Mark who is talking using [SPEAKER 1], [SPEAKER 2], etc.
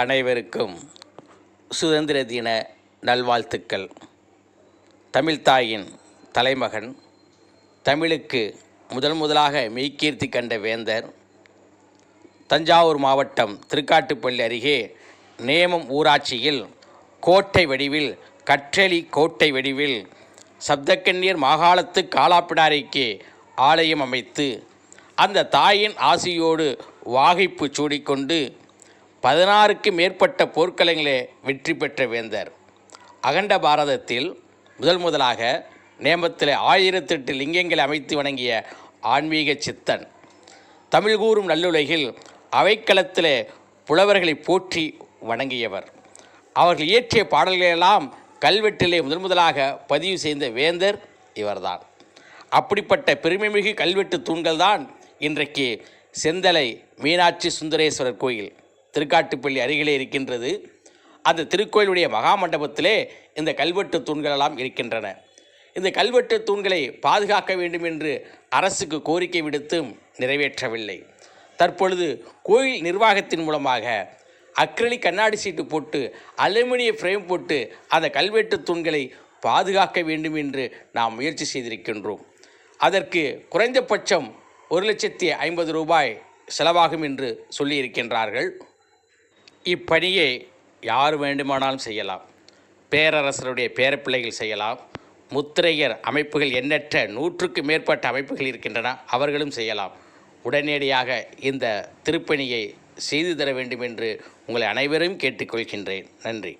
[SPEAKER 1] அனைவருக்கும் சுதந்திர தின நல்வாழ்த்துக்கள் தமிழ்தாயின் தலைமகன் தமிழுக்கு முதல் முதலாக மெய்கீர்த்தி கண்ட வேந்தர் தஞ்சாவூர் மாவட்டம் திருக்காட்டுப்பள்ளி அருகே நேமம் ஊராட்சியில் கோட்டை வடிவில் கற்றலி கோட்டை வடிவில் சப்தக்கண்ணீர் மாகாணத்து காலாப்பிடாரிக்கு ஆலயம் அமைத்து அந்த தாயின் ஆசியோடு வாகைப்பு சூடிக்கொண்டு பதினாறுக்கு மேற்பட்ட போர்க்களங்களே வெற்றி பெற்ற வேந்தர் அகண்ட பாரதத்தில் முதல் முதலாக நேமத்தில் ஆயிரத்தெட்டு லிங்கங்களை அமைத்து வணங்கிய ஆன்மீக சித்தன் தமிழ் கூறும் நல்லுலகில் அவைக்களத்திலே புலவர்களை போற்றி வணங்கியவர் அவர்கள் இயற்றிய பாடல்களெல்லாம் கல்வெட்டிலே முதன் முதலாக பதிவு செய்த வேந்தர் இவர்தான் அப்படிப்பட்ட பெருமைமிகு கல்வெட்டு தூண்கள் தான் இன்றைக்கு செந்தலை மீனாட்சி சுந்தரேஸ்வரர் கோயில் திருக்காட்டுப்பள்ளி அருகிலே இருக்கின்றது அந்த திருக்கோயிலுடைய மகாமண்டபத்திலே இந்த கல்வெட்டு தூண்களெல்லாம் இருக்கின்றன இந்த கல்வெட்டு தூண்களை பாதுகாக்க வேண்டும் என்று அரசுக்கு கோரிக்கை விடுத்தும் நிறைவேற்றவில்லை தற்பொழுது கோயில் நிர்வாகத்தின் மூலமாக அக்ரலி கண்ணாடி சீட்டு போட்டு அலுமினிய ஃப்ரேம் போட்டு அந்த கல்வெட்டு தூண்களை பாதுகாக்க வேண்டும் என்று நாம் முயற்சி செய்திருக்கின்றோம் அதற்கு குறைந்தபட்சம் ஒரு லட்சத்தி ஐம்பது ரூபாய் செலவாகும் என்று சொல்லியிருக்கின்றார்கள் இப்பணியை யார் வேண்டுமானாலும் செய்யலாம் பேரரசருடைய பேரப்பிள்ளைகள் செய்யலாம் முத்திரையர் அமைப்புகள் எண்ணற்ற நூற்றுக்கு மேற்பட்ட அமைப்புகள் இருக்கின்றன அவர்களும் செய்யலாம் உடனடியாக இந்த திருப்பணியை செய்து தர வேண்டும் என்று உங்களை அனைவரையும் கேட்டுக்கொள்கின்றேன் நன்றி